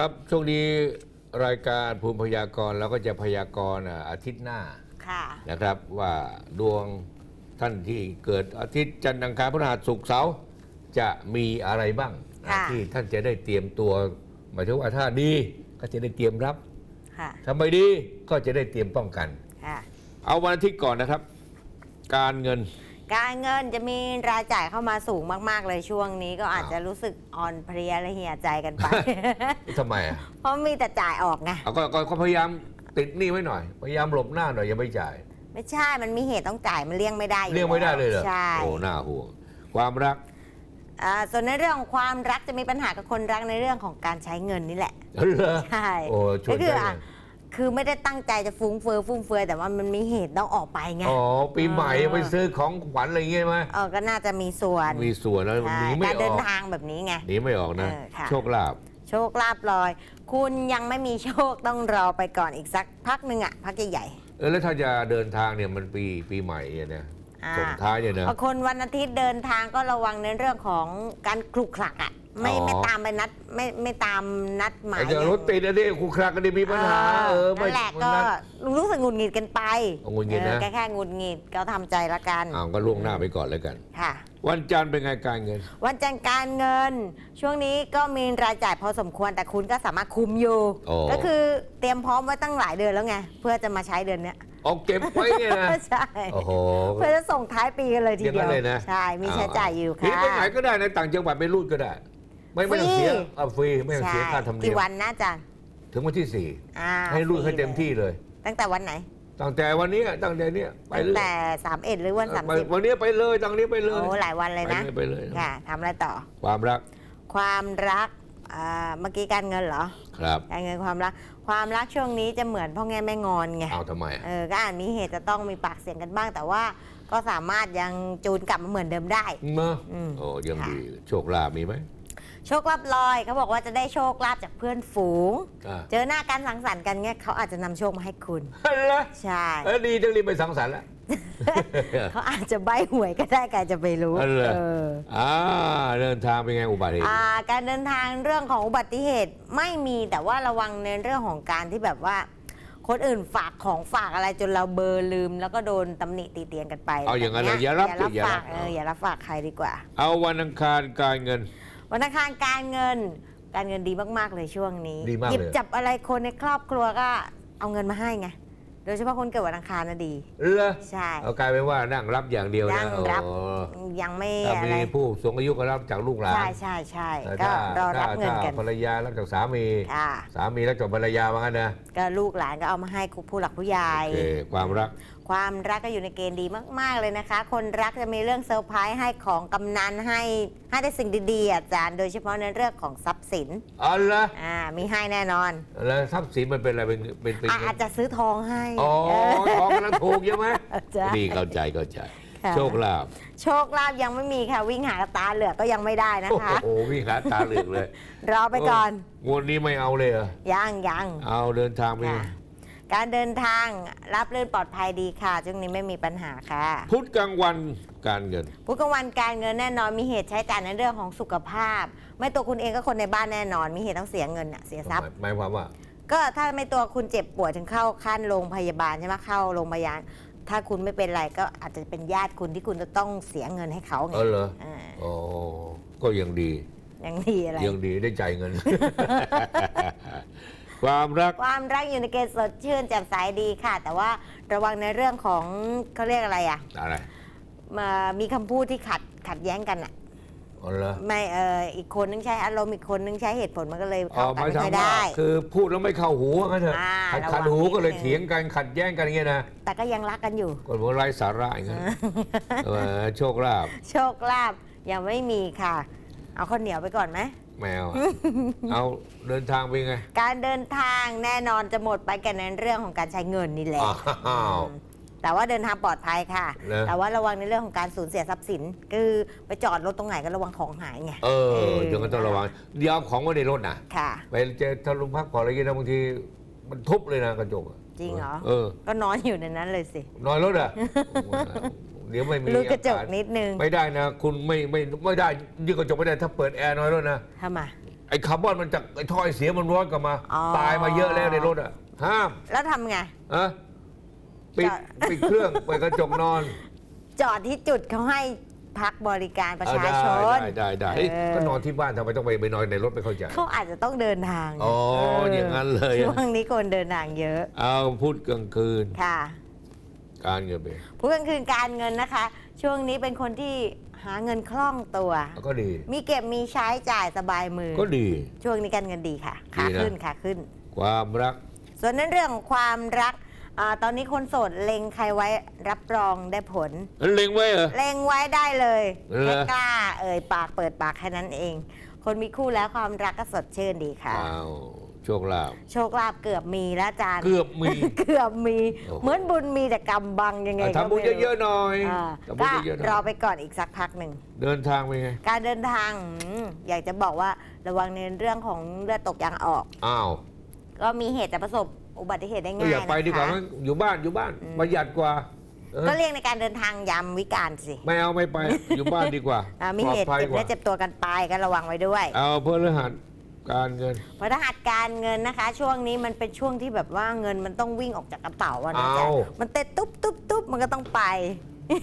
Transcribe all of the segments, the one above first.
ครับช่วงนี้รายการภูมิพยากรณ์เราก็จะพยากรณ์อะอาทิตย์หน้าค่ะ นะครับว่าดวงท่านที่เกิดอาทิตย์จันทร์อังคารพฤหัสศุกร์เสาร์จะมีอะไรบ้างค่ะ ที่ท่านจะได้เตรียมตัวหมายถึงว่าถ้าดีก็จะได้เตรียมรับค่ะ ถ้าไม่ดีก็จะได้เตรียมป้องกัน ค่ะ เอาวันอาทิตย์ก่อนนะครับ การเงิน การเงินจะมีรายจ่ายเข้ามาสูงมาก ๆ เลยช่วงนี้ก็อาจอ้าวจะรู้สึกอ่อนเพลียและเหี่ยใจกันไป ทำไมอะเพราะมีแต่จ่ายออกไงเอาก็ก็ก็พยายามติดหนี้ไว้หน่อย พยายามหลบหน้าหน่อยอย่าไม่จ่าย ไม่ใช่มันมีเหตุต้องจ่ายมันเลี่ยงไม่ได้อเรียกไม่ได้เลยเหรอใช่โอ้น่าห่วงความรักอ่าส่วนในเรื่องของความรักจะมีปัญหากับคนรักในเรื่องของการใช้เงินนี่แหละ เหรอใช่โอ้ช่วยก็คือได้อะเลย คือไม่ได้ตั้งใจจะฟุ้งเฟือยฟุ่มเฟือยแต่ว่ามันมีเหตุต้องออกไปไง อ๋อปีใหม่เออไปซื้อของขวัญอะไรเงี้ยไหมเออก็น่าจะมีส่วนมีส่วนแล้วใช่หนีไม่การอเดิอนกทางแบบนี้ไงหนีไม่ออกนะ เออค่ะ โชคลาภโชคลาภลอย คุณยังไม่มีโชคต้องรอไปก่อนอีกสักพักหนึ่งอะพักใหญ่เออแล้วถ้าจะเดินทางเนี่ยมันปีปีใหม่เนี่ยนะๆอ่าส่งท้ายเนี่ยนะ บางคนวันอาทิตย์เดินทางก็ระวังในเรื่องของการคลุกคลักอะ ไม่อ๋อไม่ตามไปนัดไม่ไม่ตามนัดหมายไอ้เจะรถติดอะดิคู่ครักกันดิมีปัญหา เออไม่นั่นแหละก็นัด รู้สึกหงุดหงิดกันไปเอาหงุดหงิดนะ เออแค่แค่หงุดหงิดก็ทำใจละกันอ้าวก็ล่วงหน้าไปก่อนแล้วกัน ค่ะ วันจันทร์เป็นไงการเงิน วันจันทร์การเงิน ช่วงนี้ก็มีรายจ่ายพอสมควรแต่คุณก็สามารถคุมอยู่ โอ้ ก็คือเตรียมพร้อมไว้ตั้งหลายเดือนแล้วไง เพื่อจะมาใช้เดือนเนี้ยเอาเก็บไว้เนี่ยนะ ใช่โอ้โห เพื่อจะส่งท้ายปีกันเลยทีอย่างเดีนั้ยนวเลยนะ ใช่มีใช้จ่ายอยู่หนีค่ะไปไหนก็ได้ในะต่างจังหวัดไปรูดก็ได้ ไม่ไม่ต้องเสียฟรีเอาฟรีไม่ต้องเสียค่าธรรมเนียกี่มวันนะอาจารย์ถึงวันที่สี่อ่าให้รูดให้ฟเต็มที่เลย ตั้งแต่วันไหนตั้งแต่วันนี้ตั้งแต่เนี้ยไปตั้งเลยแต่สามเอ็ดหรือวันสามไปสิบวันนี้ไปเลยตั้งนี้ไปเลยโอ้หลายวันเลยนะไปไปเลยค่ะทำอะไรต่อ ความรัก ความรักอ่าเมื่อกี้การเงินเหรอครับการเงินความรัก ความรักช่วงนี้จะเหมือนพ่อแง่แม่งอนไงเอาทำไมอะเออก็อาจมีเหตุจะต้องมีปากเสียงกันบ้าง แต่ว่าก็สามารถยังจูนกลับมาเหมือนเดิมได้เนอะอืมโอ้ยังค่ะดีโชคลาภมีไหม โชคลาภลอยเขาบอกว่าจะได้โชคลาภจากเพื่อนฝูง อ่า เจอหน้ากันสังสรรค์กันเงี้ยเขาอาจจะนำโชคมาให้คุณ เหรอใช่ เออดีจังรีบไปสังสรรค์ละ เขาอาจจะใบหวยก็ได้ใครจะไปรู้อ๋อเหรอเออ อ่าเดินทางเป็นไงอุบัติเหตุ อ่าการเดินทางเรื่องของอุบัติเหตุไม่มีแต่ว่าระวังในเรื่องของการที่แบบว่า คนอื่นฝากของฝากอะไรจนเราเบลอร์ลืม แล้วก็โดนตำหนิตีเตียนกันไปเอาอย่างนั้นแบบเลยอย่ารับอย่ารับสิอย่าฝารักบเอออย่ารับฝากใครดีกว่า เอาวันอังคารการเงิน วันอังคารการเงิน การเงินดีมาก ๆ เลยช่วงนี้ ดีมากเลยหยิบจับอะไรคนในครอบครัวก็เอาเงินมาให้ไง โดยเฉพาะคนเกิดวันอังคารนะดีเหรอใช่ เอากลายเป็นว่านั่งรับอย่างเดียวยันะงรับ โอ้ยังไม่ถ้าอะไรมีผู้สูงอายุก็รับจากลูกหลานใช่ใช่ใช่แต่ก็ถ้ารอรับถ้าเงินกันถ้าภรรยารับจากสามี ค่ะสามีรับจากภรรยาว่างั้นนะก็ลูกหลานก็เอามาให้ผู้หลักผู้ใหญ่ โอเคความรัก ความรักก็อยู่ในเกณฑ์ดีมาก ๆ เลยนะคะ คนรักจะมีเรื่องเซอร์ไพรส์ให้ของกำนันให้ให้ได้สิ่งดีๆอาจารย์ โดยเฉพาะในเรื่องของทรัพย์สินอ๋อเหรออ่ามีให้แน่นอน แล้วทรัพย์สินมันเป็นอะไรเป็นเป็นเป็นอะอาจจะซื้อทองให้อ๋อเออทองกำลังถูกใช่ไหมใช่ ดีเข้าใจเข้าใจ ค่ะ โชคลาภโชคลาภยังไม่มีค่ะ วิ่งหากระตาเหลือกก็ยังไม่ได้นะโอ้คะ โหวิ่งหาตาเหลือกเลยรอไปก่อนงวดนี้ไม่เอาเลยเหรอ ยังยัง เอาเดินทางไปค่ะ การเดินทางรับรื่นปลอดภัยดีค่ะช่วงนี้ไม่มีปัญหาค่ะ พุธกลางวันการเงิน พุธกลางวันการเงินแน่นอนมีเหตุใช้จ่ายในเรื่องของสุขภาพ ไม่ตัวคุณเองก็คนในบ้านแน่นอน มีเหตุต้องเสียเงินน่ะเสียทรัพย์ หมายความว่า ก็ถ้าไม่ตัวคุณเจ็บป่วยถึงเข้าขั้นโรงพยาบาลใช่ไหมเข้าโรงพยาบาลถ้าคุณไม่เป็นไรก็อาจจะเป็นญาติคุณที่คุณจะต้องเสียเงินให้เขาไงเออเหรออ่าอ๋อก็ยังดีอย่างดีอะไรยังดีได้จ่ายเงิน ความรัก ความรักอยู่ในเกณฑ์สดชื่นแจ่มใสดีค่ะ แต่ว่าระวังในเรื่องของเขาเรียกอะไรอะอะไรมามีคำพูดที่ขัดขัดแย้งกันอะอ๋อเหรอไม่เอออีกคนนึงใช้อารมณ์อีกคนนึงใช้เหตุผลมันก็เลยอ๋อเข้าหกันมายไม่ถึค่งอยว่าได้ คือพูดแล้วไม่เข้าหูว่างั้นเถอะอ่าขัดระวังขัดหูก็เลยนิดนึง เถียงกันขัดแย้งกันอย่างเงี้ยนะแต่ก็ยังรักกันอยู่ คนหัวไร้สาระอย่างเงี้ยเออโชคลาภโชคลาภยังไม่มีค่ะ เอาข้าวเหนียวไปก่อนไหมแมวอะ เอาเดินทางไปไง การเดินทางแน่นอนจะหมดไปกันในเรื่องของการใช้เงินนี่แหละอ้าวอืมแต่ว่าเดินทางปลอดภัยค่ะ นะ แต่ว่าระวังในเรื่องของการสูญเสียทรัพย์สิน คือไปจอดรถตรงไหนก็ระวังของหายไง เออยังก็ต้องระวังเดี๋ยวเอาของไว้ในรถนะค่ะ ไปเจอทะลุพักผ่อนอะไรเงี้ยนะบางทีมันทุบเลยนะกระจกอะจริงเหรอ เออ ก็นอนอยู่ในนั้นเลยสิ นอนรถอะ เดี๋ยวไม่มีรูดกระจกอากาศนิดนึง ไม่ได้นะ คุณไม่ไม่ไม่ได้ยืดกระจกไม่ได้ถ้าเปิดแอร์นอนรถนะทำไมไอ้คาร์บอนมันจากไอ้ถ้อยเสียมันร้อนกลับมาอ๋อตายมาเยอะแล้วในรถอะห้าม แล้วทำไงอะปิดจะปิดเครื่องเปิดกระจกนอน จอดที่จุดเขาให้พักบริการประชาชน ได้ได้ได้เอ้ยเออก็นอนที่บ้านทำไมต้องไปไปนอนในรถไม่เข้าใจเขาอาจจะต้องเดินทางอ๋อเอย่างนั้นเลยช่วอะงนี้คนเดินทางเยอะ เอาพูดกลางคืนค่ะ การเงินไปผู้กลางคืนการเงินนะคะ ช่วงนี้เป็นคนที่หาเงินคล่องตัว ก็ดี มีเก็บมีใช้จ่ายสบายมือ ก็ดี ช่วงนี้การเงินดีค่ะขาดีนะ ขึ้นขาขึ้น ความรัก ส่วนนั้นเรื่องของความรักอาตอนนี้คนโสดเล็งใครไว้รับรองได้ผล เล็งไว้เหรอ เล็งไว้ได้เลยเหรอ แค่กล้า เอ่ยปากเปิดปากแค่นั้นเอง คนมีคู่แล้วความรักก็สดชื่นดีค่ะ อ้าว โชคลาภโชคลาภเกือบมีแล้วอาจารย์ เกือบมี เกือบมี โอ้โห เหมือนบุญมีแต่กำบังยังไงอะก็ทำบุญไม่รู้เยอะๆหน่อยอ่าทำบุญก็เยอะๆหน่รออยไปก่อนอีกสักพักหนึ่ง เดินทางไปไงการเดินทางอืมอยากจะบอกว่าระวังในเรื่องของเลือดตกยางออก อ้าวก็มีเหตุจะประสบอุบัติเหตุได้ก็ง่ายอย่าไปดีกว่านะคะมั้งอยู่บ้านอยู่บ้านอืม ประหยัดกว่าเออก็เลี่ยงในการเดินทางยามวิการสิไม่เอาไม่ไป อยู่บ้านดีกว่าอ่ามีปลอเหดตุภัยเจ็บกเนื้ว่าอเจ็บตัวกันไปก็ระวังไว้ด้วย เอาเพื่อรหัส การเงินพฤหัสการเงินนะคะ ช่วงนี้มันเป็นช่วงที่แบบว่าเงินมันต้องวิ่งออกจากกระเป๋าอะนะจ๊ะเอา มันเตะตุ๊บตุ๊บตุ๊บมันก็ต้องไป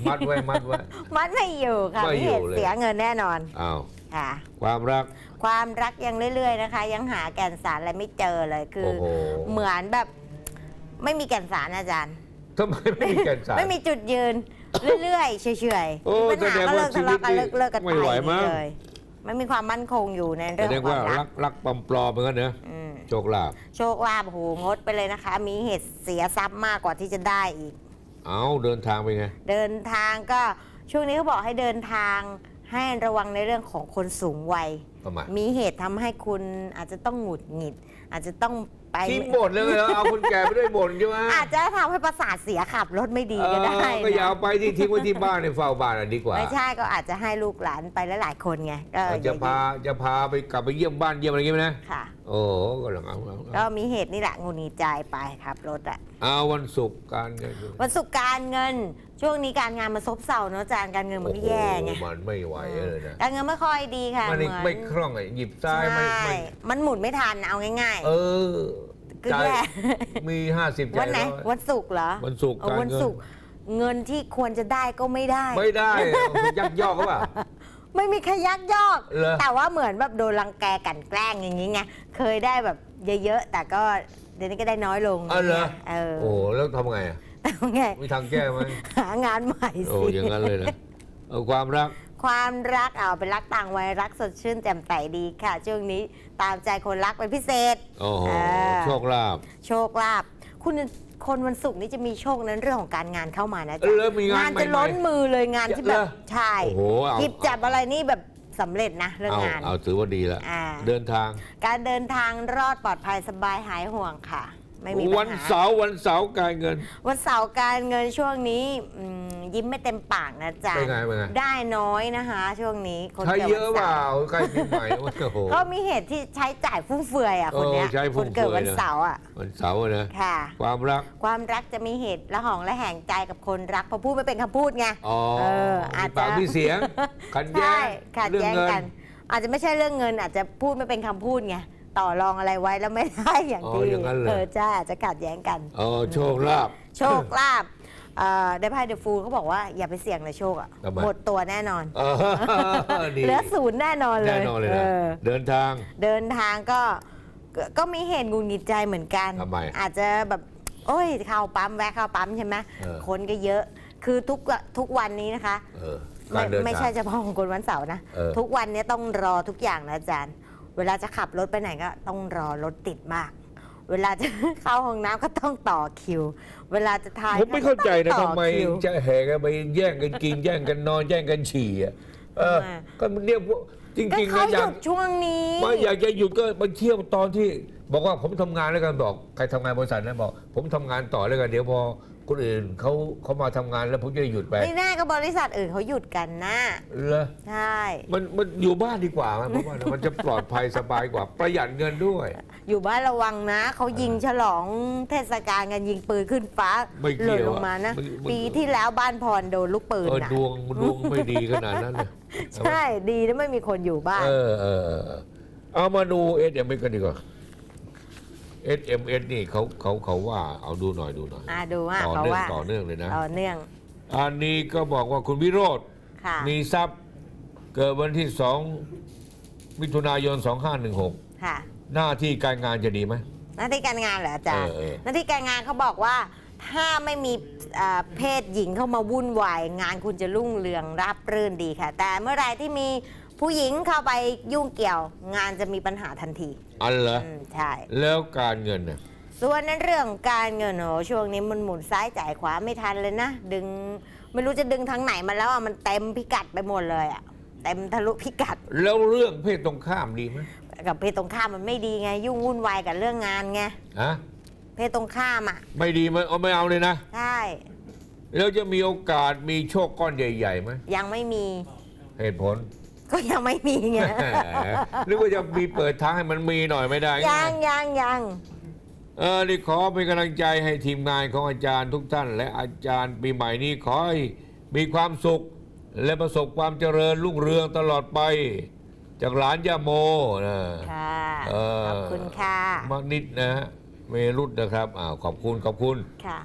มัดไว้มัดไว้ มันไม่อยู่ค่ะไม่มีอยู่เหตุเลย เสียเงินแน่นอนอ้าวค่ะ ความรัก ความรักยังเรื่อยๆนะคะ ยังหาแก่นสารอะไรไม่เจอเลยคือ โอ้โหเหมือนแบบไม่มีแก่นสารอาจารย์ ทำไมไม่มีแก่นสาร ไม่มีจุดยืน เรื่อยๆเฉยโอ้ๆมีปัญหาแสดงก็เลิว่ากทะเลาะกันชีวิเลิตกเลิกกันไปไม่ไหวมั้ง เลย ไม่มีความมั่นคงอยู่ในแสเรื่องดขงองคว่าวามรัรักกรักปลอมปลอมๆเหมือนกันเนอะอืมโชคลาภโชคลาภโหงดไปเลยนะคะ มีเหตุเสียทรัพย์มากกว่าที่จะได้อีก เอาเดินทางไปไง เดินทางก็ช่วงนี้เขาบอกให้เดินทางให้ระวังในเรื่องของคนสูงวัยทำไมมีเหตุทำให้คุณอาจจะต้องหงุดหงิด อาจจะต้อง ไปที่บ่นเลยเหรอเอาคนแก่ไปด้วยบ่นใช่ไหมอาจจะทำให้ประสาทเสียขับรถไม่ดีก็ได้เออก็อย่านะเอาไปที่ทิ้งไว้ที่บ้านในเฝ้าบ้านอะดีกว่า ไม่ใช่ก็อาจจะให้ลูกหลานไปหลายๆคนไงก็เอออจะย่าพาจะพาไปกลับไปเยี่ยมบ้านเยี่ยมอะไรอย่างเงี้ยไหมนะค่ะโอ้โหก็หลังเอาเอาก็เอามีเหตุนี่แหละหงุดหงิดใจไปครับรถอะเอาวันศุกร์การเงินวันศุกร์การเงิน ช่วงนี้การงานมันซบเซาเนอะอาจารย์การเงินมันก็แย่ไง โอ้โหมันไม่ไหวเลยนะการเงินไม่ค่อยดีค่ะมันเหมือนไม่คล่องไอ้หยิบซ้ายใช่ไม่ไม่มันหมุนไม่ทันเอาง่าย เออก็จ่ายแย่ มีห้าสิบๆ วันไหน วันศุกร์เหรอวันศุกร์เอาการวันเงินศุกร์เงินที่ควรจะได้ก็ไม่ได้ ไม่ได้เอายักยอกเขาเปล่าไม่มีใครยักยอก เหรอ แต่ว่าเหมือนแบบโดนรังแกกลันแกล้งอย่างนี้ไงเคยได้แบบเยอะๆแต่ก็เดี๋ยวนี้ก็ได้น้อยลงอ๋อเหรอ เออโอ้โหแล้วทำไงอะ เอาไงมีทางแก้ไหมหางานใหม่โอ้สิอย่างนั้นเลยนะเอาความรัก ความรักเอาเป็นรักต่างวัยรักสดชื่นแจ่มใสดีค่ะ ช่วงนี้ตามใจคนรักเป็นพิเศษโอ้โหอ่า โชคลาภ โชคลาภคุณคนวันศุกร์นี้จะมีโชคนั้นเรื่องของการงานเข้ามานะเอจ๊ะอแล้วมีงางานนใหม่จะล้นมือเลยงานที่แบบเหรอใช่โอ้โหเอา หยิบจับอะไรนี่แบบสำเร็จนะ เรื่องเอางาน เอาถือว่าดีแล้วอ่า เดินทาง การเดินทางรอดปลอดภัยสบายหายห่วงค่ะ ไม่มีปัญหา วันเสาร์วันเสาร์การเงิน วันเสาร์การเงินช่วงนี้อืมยิ้มไม่เต็มปากนะจ๊ะเป็นไงเป็นไง ได้น้อยนะคะ ช่วงนี้คนใช้เกิดเยอะวันเปเสาล่าร์ใกล้ปีใหม่โอ้โห ก็มีเหตุที่ใช้จ่ายฟุ่มเฟือยอะคนเนี้ยเออใช้ฟุ่คนมเฟือย เกิดวันนะเสาร์อะวันเสาร์นะ ค่ะ ความรัก ความรักจะมีเหตุละหองละแหงใจกับคนรักเพอพูดไม่เป็นคำพูดไง อ๋อเอออาจมีปากจะมีเสียงขัดแย้ใช่งขัดเรื่องแย้งเงินกัน อาจจะไม่ใช่เรื่องเงินอาจจะพูดไม่เป็นคำพูดไง ต่อรองอะไรไว้แล้วไม่ได้อย่างอ๋อที่อย่างนั้นเลยเออใช่อาจจะขัดแย้งกันอ๋อโชคลาภ โชคลาภเอ่อได้ไพ่เดอะฟูลเขาบอกว่าอย่าไปเสี่ยงเลยโชคอะทำไม หมดตัวแน่นอน เออดีเหลือศูนย์แน่นอนเลยแน่นอนเลยนะ ออเดินทาง เดินทางก็ก็ก็มีเหตุหงุดหงิดใจเหมือนกัน ทำไมอาจจะแบบ โอ้ยเข้าปั๊มแวะเข้าปั๊มใช่ไหมเออ คนก็เยอะคือทุกทุกวันนี้นะคะ เออไม่การเดินไม่ทางใช่เฉพาะของคนวันเสาร์นะ เออ ทุกวันเนี้ต้องรอทุกอย่างนะอาจารย์ เวลาจะขับรถไปไหนก็ต้องรอรถติดมาก เวลาจะเข้าห้องน้ำก็ต้องต่อคิว เวลาจะทานผมไม่เข้าใจนะก็ต้ทำองไมต่อคิวจะแห่กันไปแย่งกันกินแย่งกันนอนแย่งกันฉี่อะเออทำไมก็มันเนี่ยพวกจก็ริงๆเขานะอหยายุกดช่วงนี้ไม่อยากจะหยุดก็มาเที่ยวตอนที่ บอกว่าผมทำงานแล้วกันบอกใครทำงานบริษัทนั้นบอก ผมทำงานต่อแล้วกันเดี๋ยวพอ คนอื่นเขาเขามาทำงานแล้วผมจะได้หยุดไปไม่แน่ก็บริษัทอื่นเขาหยุดกันนะเหรอใช่มันมันอยู่บ้านดีกว่าไหมผมว่านะมันจะปลอดภัยสบายกว่าประหยัดเงินด้วย อยู่บ้านระวังนะเขายิงฉลองเทศกาลกันยิงปืนขึ้นฟ้าไม่หเกี่ล่นยวลงมานะ มันมัน ปีที่แล้วบ้านพรโดนลูกปืนเออนะดวงดวงไม่ดีขนาดนั้นเลยใช่ดีนะไม่มีคนอยู่บ้าน เออเออเออเอามาดู SMS กันดีกว่า SMS นี่เขาเขาเขาว่าเอาดูหน่อยดูหน่อยอ่าดูว่าต่อเขาเนื่องว่าต่อเนื่องเลยนะ ต่อเนื่องอันนี้ก็บอกว่าคุณวิโรธค่ะมีทรัพย์เกิดวันที่สองมิถุนายน 2516 ค่ะ หน้าที่การงานจะดีไหม หน้าที่การงานเหรออาจารย์ เออเออ หน้าที่การงานเขาบอกว่า ถ้าไม่มีเอ่อเพศหญิงเข้ามาวุ่นวาย งานคุณจะรุ่งเรืองราบรื่นดีค่ะ แต่เมื่อไหรที่มี ผู้หญิงเข้าไปยุ่งเกี่ยว งานจะมีปัญหาทันทีอันเหรออืมใช่ แล้วการเงินน่ะส่วนนั้นเรื่องการเงินโอ้ช่วงนี้มันหมุนซ้ายจ่ายขวาไม่ทันเลยนะ ดึงไม่รู้จะดึงทางไหนมาแล้วอะมันเต็มพิกัดไปหมดเลยอะเต็มทะลุพิกัดแล้วเรื่องเพศตรงข้ามดีไหมกับเพศตรงข้ามมันไม่ดีไง ยุ่งวุ่นวายกับเรื่องงานไงฮะเพศตรงข้ามอะไม่ดีไหมเอาไม่เอาเลยนะใช่แล้วจะมีโอกาสมีโชคก้อนใหญ่ๆไหมยังไม่มีเหตุผล ก็ยังไม่มีไงหรือว่าจะมีเปิดทางให้มันมีหน่อยไม่ได้ไงยังยังยังเออนี่ขอเป็นกำลังใจให้ทีมงานของอาจารย์ทุกท่าน และอาจารย์ปีใหม่นี้ขอให้มีความสุข และประสบความเจริญรุ่งเรืองตลอดไป จากหลานย่าโมนะค่ะเออขอบคุณค่ะมากนิดนะฮะเมรุตนะครับอ้าวขอบคุณขอบคุณ ค่ะ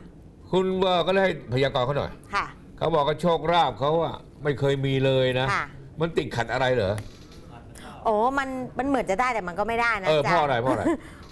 คุณว่าก็เลยให้พยากรณ์เขาหน่อย ค่ะ เขาบอกว่าโชคราบเขาอะไม่เคยมีเลยนะ ค่ะ มันติดขัดอะไรเหรอ โอ้มันมันเหมือนจะได้แต่มันก็ไม่ได้นะเอออาจาเพ่อรอะไรย์เพ่ออะไร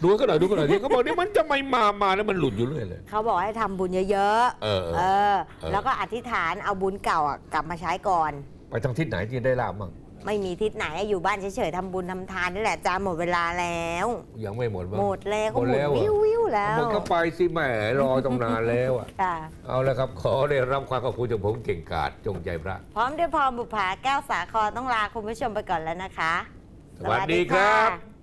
ดูเขาหน่อยดูเขาหน่อยที่เขาบอกนี่มันจะไม่มามาแล้วมันหลุดอยู่เรื่อยเลย เขาบอกให้ทำบุญเยอะเออเออเออ เออ แล้วก็อธิษฐานเอาบุญเก่าอะกลับมาใช้ก่อน ไปทางทิศไหนที่ได้ลาบมั่ง ไม่มีทิศไหนอยู่บ้านเฉยๆทำบุญทำทานนี่แหละอาจารย์หมดเวลาแล้ว ยังไม่หมดมั้ง หมดแล้วก็หมดหมุแล้นวเหรอ วิววิวๆแล้วหมดก็ไปสิแหมรอตรงนานแล้วอะค่ะ เอาละครับขอได้รับความขอบคุณจากผมเก่งกาจจงใจพระ พร้อมด้วยพรบุภาแก้วสาครต้องลาคุณผู้ชมไปก่อนแล้วนะคะ สวัสดีครับ สวัสดีค่ะ